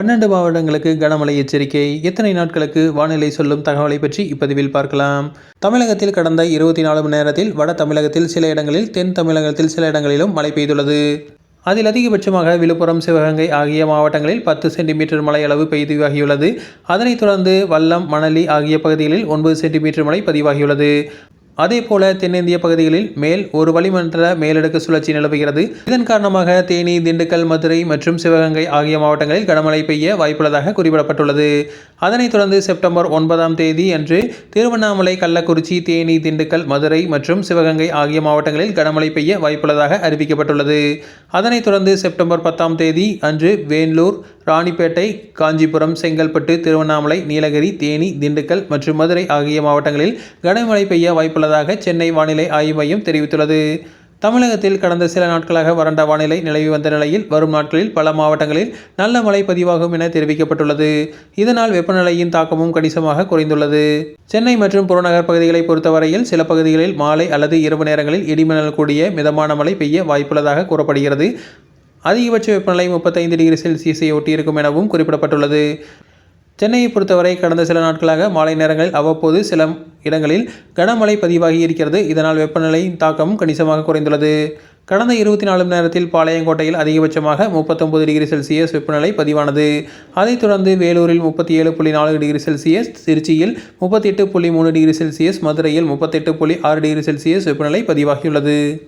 பன்னெண்டு மாவட்டங்களுக்கு கனமழை எச்சரிக்கை. எத்தனை நாட்களுக்கு வானிலை சொல்லும் தகவலை பற்றி இப்பதிவில் பார்க்கலாம். தமிழகத்தில் கடந்த இருபத்தி நாலு மணி நேரத்தில் வட தமிழகத்தில் சில இடங்களில் தென் தமிழகத்தில் சில இடங்களிலும் மழை பெய்துள்ளது. அதில் அதிகபட்சமாக விழுப்புரம் சிவகங்கை ஆகிய மாவட்டங்களில் பத்து சென்டிமீட்டர் மழை அளவு பதிவாகியுள்ளது அதனைத் தொடர்ந்து வல்லம் மணலி ஆகிய பகுதிகளில் ஒன்பது சென்டிமீட்டர் மழை பதிவாகியுள்ளது. அதேபோல தென்னிந்திய பகுதிகளில் மேல் ஒரு வளிமண்டல மேலடுக்கு சுழற்சி நிலவுகிறது. இதன் காரணமாக தேனி திண்டுக்கல் மதுரை மற்றும் சிவகங்கை ஆகிய மாவட்டங்களில் கனமழை பெய்ய வாய்ப்புள்ளதாக குறிப்பிடப்பட்டுள்ளது. அதனைத் தொடர்ந்து செப்டம்பர் ஒன்பதாம் தேதி அன்று திருவண்ணாமலை கள்ளக்குறிச்சி தேனி திண்டுக்கல் மதுரை மற்றும் சிவகங்கை ஆகிய மாவட்டங்களில் கனமழை பெய்ய வாய்ப்புள்ளதாக அறிவிக்கப்பட்டுள்ளது. அதனைத் தொடர்ந்து செப்டம்பர் பத்தாம் தேதி அன்று வேலூர் ராணிப்பேட்டை காஞ்சிபுரம் செங்கல்பட்டு திருவண்ணாமலை நீலகிரி தேனி திண்டுக்கல் மற்றும் மதுரை ஆகிய மாவட்டங்களில் கனமழை பெய்ய வாய்ப்புள்ளதாக சென்னை வானிலை ஆய்வு மையம் தெரிவித்துள்ளது. தமிழகத்தில் கடந்த சில நாட்களாக வறண்ட வானிலை நிலவி வந்த நிலையில் வரும் நாட்களில் பல மாவட்டங்களில் நல்ல மழை பதிவாகும் என தெரிவிக்கப்பட்டுள்ளது. இதனால் வெப்பநிலையின் தாக்கமும் கணிசமாக குறைந்துள்ளது. சென்னை மற்றும் புறநகர் பகுதிகளை பொறுத்தவரையில் சில பகுதிகளில் மாலை அல்லது இரவு நேரங்களில் இடிமின்னல் கூடிய மிதமான மழை பெய்ய வாய்ப்புள்ளதாக கூறப்படுகிறது. அதிகபட்ச வெப்பநிலை முப்பத்தைந்து டிகிரி செல்சியஸை ஒட்டியிருக்கும் எனவும் குறிப்பிடப்பட்டுள்ளது. சென்னையை பொறுத்தவரை கடந்த சில நாட்களாக மாலை நேரங்களில் அவ்வப்போது சில இடங்களில் கனமழை பதிவாகி இருக்கிறது. இதனால் வெப்பநிலையின் தாக்கம் கணிசமாக குறைந்துள்ளது. கடந்த இருபத்தி நாலு மணி நேரத்தில் பாளையங்கோட்டையில் அதிகபட்சமாக முப்பத்தொம்பது டிகிரி செல்சியஸ் வெப்பநிலை பதிவானது. அதைத் தொடர்ந்து வேலூரில் முப்பத்தி ஏழு புள்ளி நாலு டிகிரி செல்சியஸ் திருச்சியில் முப்பத்தி எட்டு புள்ளி மூணு டிகிரி செல்சியஸ் மதுரையில் முப்பத்தெட்டு புள்ளி ஆறு டிகிரி செல்சியஸ் வெப்பநிலை பதிவாகியுள்ளது.